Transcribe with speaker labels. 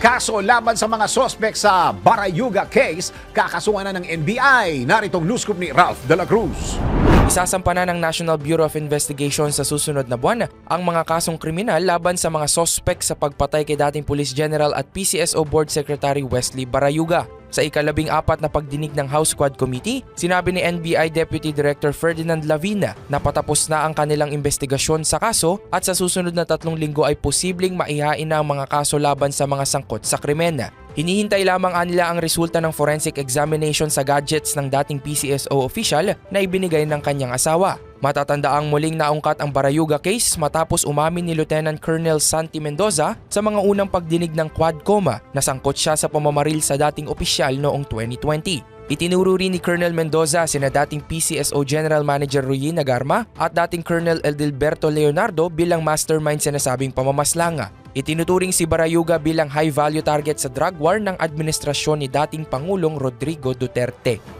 Speaker 1: Kaso laban sa mga sospek sa Barayuga case, kakasuhan na ng NBI. Naritong news scoop ni Ralph De La Cruz.
Speaker 2: Isasampa na ng National Bureau of Investigation sa susunod na buwan ang mga kasong kriminal laban sa mga sospek sa pagpatay kay dating Police General at PCSO Board Secretary Wesley Barayuga. Sa ikalabing apat na pagdinig ng House Squad Committee, sinabi ni NBI Deputy Director Ferdinand Lavina na patapos na ang kanilang investigasyon sa kaso at sa susunod na tatlong linggo ay posibleng maihain na ang mga kaso laban sa mga sangkot sa krimen. Hinihintay lamang nila ang resulta ng forensic examination sa gadgets ng dating PCSO official na ibinigay ng kanyang asawa. Matatandaang muling naungkat ang Barayuga case matapos umamin ni Lieutenant Colonel Santi Mendoza sa mga unang pagdinig ng Quadcoma na sangkot siya sa pamamaril sa dating opisyal noong 2020. Itinuro rin ni Colonel Mendoza sina dating PCSO General Manager Ruyin Nagarma at dating Colonel Eldilberto Leonardo bilang mastermind sa nasabing pamamaslanga. Itinuturing si Barayuga bilang high-value target sa drug war ng administrasyon ni dating Pangulong Rodrigo Duterte.